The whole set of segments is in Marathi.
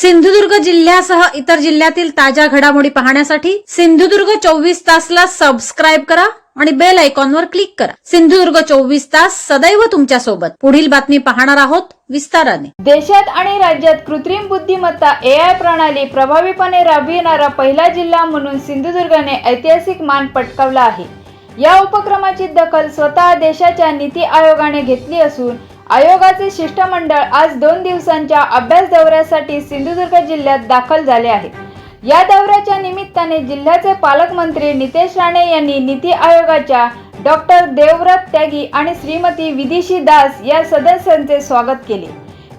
सिंधुदुर्ग जिल्ह्यासह इतर जिल्ह्यातील ताज्या घडामोडी पाहण्यासाठी सिंधुदुर्ग चोवीस तासला सबस्क्राईब करा आणि बेल आयकॉनवर क्लिक करा. सिंधुदुर्ग चोवीस तास सदैव तुमच्यासोबत. पुढील बातमी पाहणार आहोत विस्ताराने. देशात आणि राज्यात कृत्रिम बुद्धिमत्ता ए आय प्रणाली प्रभावीपणे राबविणारा पहिला जिल्हा म्हणून सिंधुदुर्गने ऐतिहासिक मान पटकावला आहे. या उपक्रमाची दखल स्वतः देशाच्या नीती आयोगाने घेतली असून आयोगाचे शिष्टमंडळ आज दोन दिवसांच्या अभ्यास दौऱ्यासाठी सिंधुदुर्ग जिल्ह्यात दाखल झाले आहे. या दौऱ्याच्या निमित्ताने जिल्ह्याचे पालकमंत्री नितेश राणे यांनी नीती आयोगाच्या डॉक्टर देवव्रत त्यागी आणि श्रीमती विदिशी दास या सदस्यांचे स्वागत केले.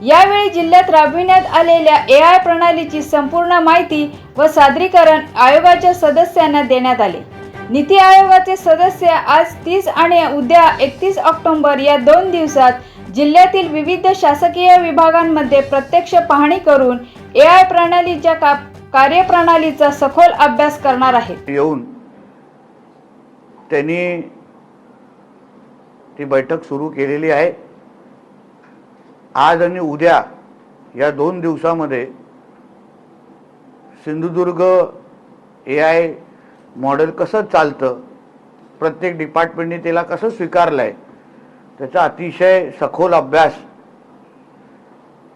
यावेळी जिल्ह्यात राबविण्यात आलेल्या ए आय प्रणालीची संपूर्ण माहिती व सादरीकरण आयोगाच्या सदस्यांना देण्यात आले. नीती आयोगाचे सदस्य आज तीस आणि उद्या एकतीस ऑक्टोंबर या दोन दिवसात जिल्ह्यातील विविध शासकीय विभागांमध्ये प्रत्यक्ष पाहणी करून ए आय प्रणालीच्या का कार्यप्रणालीचा सखोल अभ्यास करणार आहे येऊन त्यांनी ती बैठक सुरू केलेली आहे. आज आणि उद्या या दोन दिवसामध्ये सिंधुदुर्ग ए आय मॉडेल कसं चालतं प्रत्येक डिपार्टमेंटने त्याला कसं स्वीकारलं आहे त्याचा अतिशय सखोल अभ्यास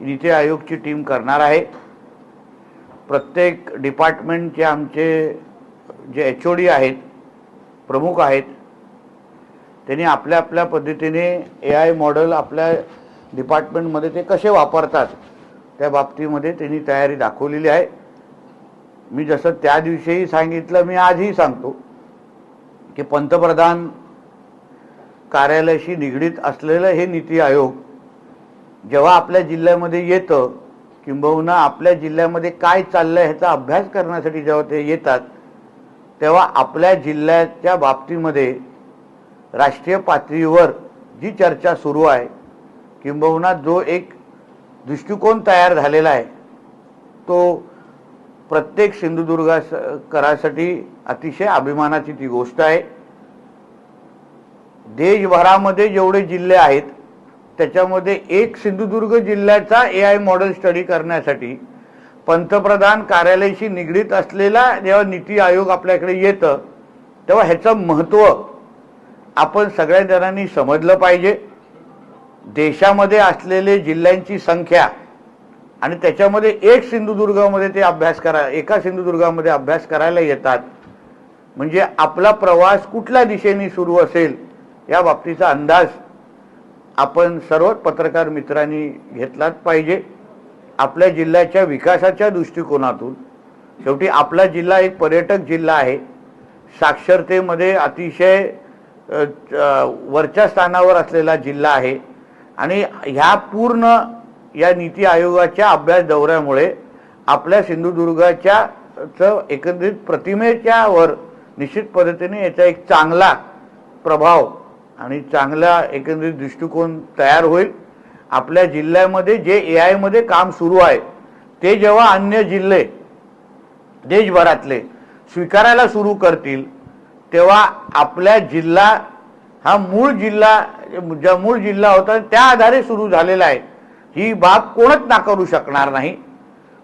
नीती आयोगची टीम करणार आहे. प्रत्येक डिपार्टमेंटचे आमचे जे एच ओ डी आहेत प्रमुख आहेत त्यांनी आपल्या आपल्या पद्धतीने ए आय मॉडेल आपल्या डिपार्टमेंटमध्ये ते कसे वापरतात त्या बाबतीमध्ये त्यांनी तयारी दाखवलेली आहे. मी जसं त्या दिवशीही सांगितलं मी आजही सांगतो की पंतप्रधान कार्यालयाशी निगडीत असलेलं हे नीती आयोग जेव्हा आपल्या जिल्ह्यामध्ये येतं किंबहुना आपल्या जिल्ह्यामध्ये काय चाललंय ह्याचा अभ्यास करण्यासाठी जेव्हा ते येतात तेव्हा आपल्या जिल्ह्याच्या बाबतीमध्ये राष्ट्रीय पातळीवर जी चर्चा सुरू आहे किंबहुना जो एक दृष्टिकोन तयार झालेला आहे तो प्रत्येक सिंधुदुर्गाकरासाठी अतिशय अभिमानाची ती गोष्ट आहे. देशभरामध्ये जेवढे जिल्हे आहेत त्याच्यामध्ये एक सिंधुदुर्ग जिल्ह्याचा ए आय मॉडेल स्टडी करण्यासाठी पंतप्रधान कार्यालयाशी निगडीत असलेला जेव्हा नीती आयोग आपल्याकडे येतं तेव्हा ह्याचं महत्त्व आपण सगळ्या जणांनी समजलं पाहिजे. देशामध्ये असलेले जिल्ह्यांची संख्या आणि त्याच्यामध्ये एक सिंधुदुर्गामध्ये ते अभ्यास करा एका सिंधुदुर्गामध्ये अभ्यास करायला येतात. म्हणजे आपला प्रवास कुठल्या दिशेने सुरू असेल या बाबतीचा अंदाज आपण सर्वच पत्रकार मित्रांनी घेतलाच पाहिजे. आपल्या जिल्ह्याच्या विकासाच्या दृष्टिकोनातून शेवटी आपला जिल्हा एक पर्यटक जिल्हा आहे. साक्षरतेमध्ये अतिशय वरच्या स्थानावर असलेला जिल्हा आहे. आणि ह्या पूर्ण या नीती आयोगाच्या अभ्यास दौऱ्यामुळे आपल्या सिंधुदुर्गाच्या एकंदरीत प्रतिमेच्या वर निश्चित पद्धतीने याचा एक चांगला प्रभाव आणि चांगला एकंदरीत दृष्टिकोन तयार होईल. आपल्या जिल्ह्यामध्ये जे ए आयमध्ये काम सुरू आहे ते जेव्हा अन्य जिल्हे देशभरातले स्वीकारायला सुरू करतील तेव्हा आपल्या जिल्हा हा मूळ जिल्हा ज्या मूळ जिल्हा होता त्या आधारे सुरू झालेला आहे. ही बाब कोणच नाकारू शकणार नाही.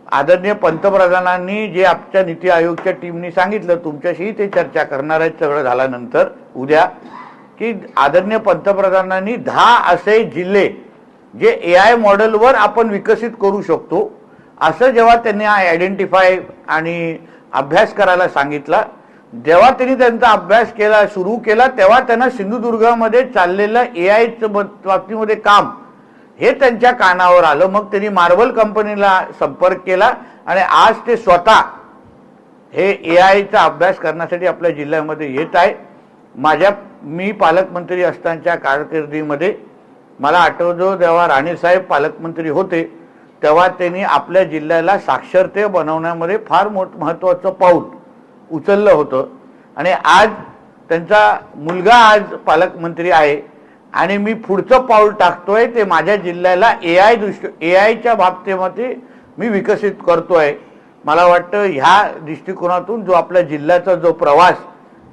आदरणीय पंतप्रधानांनी जे आमच्या नीती आयोगच्या टीमनी सांगितलं तुमच्याशी ते चर्चा करणार आहेत सगळं झाल्यानंतर. उद्या की आदरणीय पंतप्रधानांनी दहा असे जिल्हे जे ए आय मॉडेलवर आपण विकसित करू शकतो असं जेव्हा त्यांनी आयडेंटिफाय आणि अभ्यास करायला सांगितला जेव्हा त्यांनी त्यांचा अभ्यास केला सुरू केला तेव्हा त्यांना सिंधुदुर्गामध्ये चाललेलं ए आयचं बाबतीमध्ये काम हे त्यांच्या कानावर आलं. मग त्यांनी मार्बल कंपनीला संपर्क केला आणि आज ते स्वतः हे ए आयचा अभ्यास करण्यासाठी आपल्या जिल्ह्यामध्ये येत आहे. माझ्या मी पालकमंत्री असतानाच्या कारकिर्दीमध्ये मला आठवतो जेव्हा राणेसाहेब पालकमंत्री होते तेव्हा त्यांनी आपल्या जिल्ह्याला साक्षरते बनवण्यामध्ये फार मोठ महत्त्वाचं पाऊल उचललं होतं. आणि आज त्यांचा मुलगा आज पालकमंत्री आहे आणि मी पुढचं पाऊल टाकतोय ते माझ्या जिल्ह्याला ए आय दृष्टी ए आयच्या बाबतीमध्ये मी विकसित करतोय. मला वाटतं ह्या दृष्टिकोनातून जो आपल्या जिल्ह्याचा जो प्रवास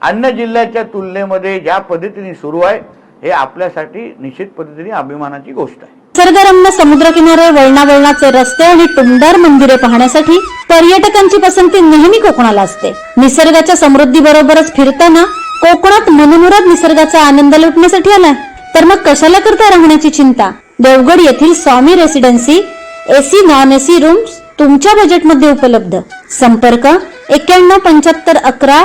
अन्य जिल्ह्याच्या तुलनेमध्ये ज्या पद्धतीने सुरू आहे हे आपल्यासाठी निश्चित पद्धतीने अभिमानाची गोष्ट आहे. निसर्गरम्य समुद्रकिनारे वळणावळणाचे रस्ते आणि टुमदार मंदिरे पाहण्यासाठी पर्यटकांची पसंती नेहमी कोकणाला असते. निसर्गाच्या समृद्धी बरोबरच फिरताना कोकणात मनमुराद निसर्गाचा आनंद लुटण्यासाठी आला तर मग कशाला करता राहण्याची चिंता? देवगड येथील Swami residency AC non AC rooms तुमच्या बजेटमध्ये उपलब्ध. संपर्क एक्क्याण्णव पंच्याहत्तर अकरा